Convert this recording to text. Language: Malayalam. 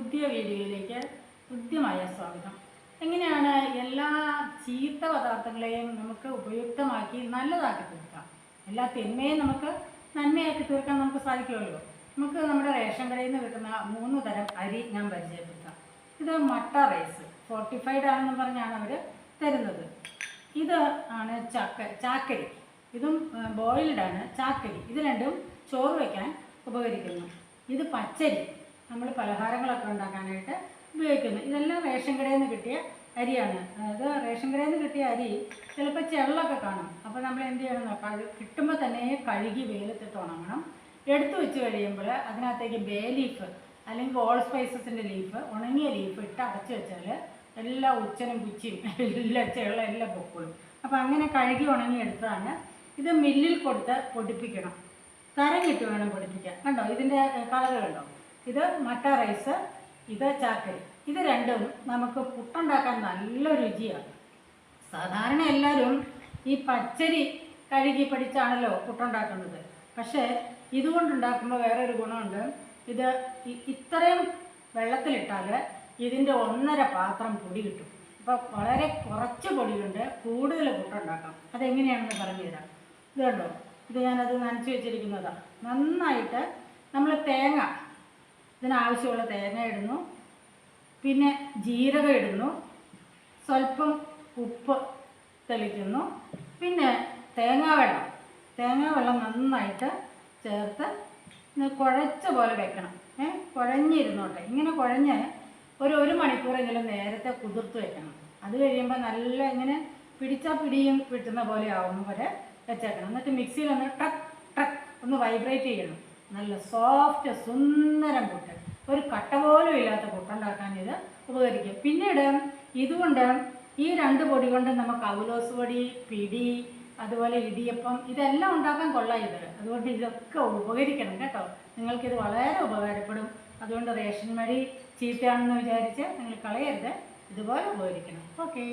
പുതിയ വീഡിയോയിലേക്ക് ഹൃദ്യമായ സ്വാഗതം. എങ്ങനെയാണ് എല്ലാ ചീത്ത പദാർത്ഥങ്ങളെയും നമുക്ക് ഉപയുക്തമാക്കി നല്ലതാക്കി തീർക്കാം? എല്ലാ തിന്മയും നമുക്ക് നന്മയാക്കി തീർക്കാൻ നമുക്ക് സാധിക്കുമല്ലോ. നമുക്ക് നമ്മുടെ റേഷൻ കടയിൽ നിന്ന് കിട്ടുന്ന മൂന്ന് തരം അരി ഞാൻ പരിചയപ്പെടുത്താം. ഇത് മട്ട റൈസ് ഫോർട്ടിഫൈഡ് ആണെന്ന് പറഞ്ഞാണ് അവർ തരുന്നത്. ഇത് ആണ് ചക്ക ചാക്കരി. ഇതും ബോയിൽഡാണ് ചാക്കരി. ഇത് രണ്ടും ചോറ് വയ്ക്കാൻ ഉപകരിക്കുന്നു. ഇത് പച്ചരി. നമ്മൾ പലഹാരങ്ങളൊക്കെ ഉണ്ടാക്കാനായിട്ട് ഉപയോഗിക്കുന്നു. ഇതെല്ലാം റേഷൻ കടയിൽ നിന്ന് കിട്ടിയ അരിയാണ്. അതായത് റേഷൻ കടയിൽ നിന്ന് കിട്ടിയ അരി ചിലപ്പോൾ ചെള്ളൊക്കെ കാണും. അപ്പോൾ നമ്മൾ എന്ത് ചെയ്യണം നോക്കാം കിട്ടുമ്പോൾ തന്നെ കഴുകി വെയിലത്തിട്ട് ഉണങ്ങണം. എടുത്തു വെച്ച് കഴിയുമ്പോൾ അതിനകത്തേക്ക് ബേ ലീഫ് അല്ലെങ്കിൽ ഓൾ സ്പൈസസിന്റെ ലീഫ് ഉണങ്ങിയ ലീഫ് ഇട്ട് അടച്ചു വെച്ചാൽ എല്ലാ ഉച്ചനും കുച്ചിയും എല്ലാ ചെള്ള എല്ലാം പൊക്കോളും. അപ്പോൾ അങ്ങനെ കഴുകി ഉണങ്ങി എടുത്തതാണ്. ഇത് മില്ലിൽ കൊടുത്ത് പൊടിപ്പിക്കണം. തരങ്ങിട്ട് വേണം പൊടിപ്പിക്കാൻ. കണ്ടോ? ഇതിന്റെ കളർ കണ്ടോ? ഇത് മട്ട റൈസ് ഇത് ചാക്കരി ഇത് രണ്ടും നമുക്ക് പുട്ടുണ്ടാക്കാൻ നല്ല രുചിയാണ്. സാധാരണ എല്ലാവരും ഈ പച്ചരി കഴുകി പഠിച്ചാണല്ലോ പുട്ടുണ്ടാക്കുന്നത്. പക്ഷേ ഇതുകൊണ്ടുണ്ടാക്കുമ്പോൾ ഒരു ഗുണമുണ്ട്. ഇത് ഇത്രയും വെള്ളത്തിലിട്ടാൽ ഇതിന്റെ ഒന്നര പാത്രം പൊടി കിട്ടും. അപ്പോൾ വളരെ കുറച്ച് പൊടിയുണ്ട്. കൂടുതൽ പുട്ടുണ്ടാക്കാം. അതെങ്ങനെയാണെന്ന് പറഞ്ഞു തരാം. ഇത് കണ്ടോ? ഇത് ഞാനത് നനച്ച് വെച്ചിരിക്കുന്നതാണ് നന്നായിട്ട് നമ്മൾ തേങ്ങ ഇതിനാവശ്യമുള്ള തേങ്ങ ഇടുന്നു. പിന്നെ ജീരകം ഇടുന്നു. സ്വല്പം ഉപ്പ് തെളിക്കുന്നു. പിന്നെ തേങ്ങാവെള്ളം. തേങ്ങാവെള്ളം നന്നായിട്ട് ചേർത്ത് കുഴച്ച പോലെ വെക്കണം. ഏ കുഴഞ്ഞിരുന്നോട്ടെ. ഇങ്ങനെ കുഴഞ്ഞ് ഒരു ഒരു മണിക്കൂറെങ്കിലും നേരത്തെ കുതിർത്ത് വെക്കണം. അത് കഴിയുമ്പോൾ നല്ല ഇങ്ങനെ പിടിച്ചാൽ പിടിയും കിട്ടുന്ന പോലെ ആവുന്ന വരെ വെച്ചേക്കണം. എന്നിട്ട് മിക്സിയിൽ ഒന്ന് ട്രക്ക് ട്രക്ക് ഒന്ന് വൈബ്രേറ്റ് ചെയ്യണം. നല്ല സോഫ്റ്റ് സുന്ദരം പുട്ട് ഒരു കട്ട പോലും ഇല്ലാത്ത പുട്ടുണ്ടാക്കാൻ ഇത് ഉപകരിക്കും. പിന്നീട് ഇതുകൊണ്ട് ഈ രണ്ട് പൊടി കൊണ്ട് നമുക്ക് അവലോസ് പൊടി പിടി അതുപോലെ ഇടിയപ്പം ഇതെല്ലാം ഉണ്ടാക്കാൻ കൊള്ളാം ഇത്. അതുകൊണ്ട് ഇതൊക്കെ ഉപകരിക്കണം കേട്ടോ. നിങ്ങൾക്കിത് വളരെ ഉപകാരപ്പെടും. അതുകൊണ്ട് റേഷൻ മഴി ചീത്തയാണെന്ന് വിചാരിച്ച് നിങ്ങൾ കളയരുത്. ഇതുപോലെ ഉപകരിക്കണം. ഓക്കെ.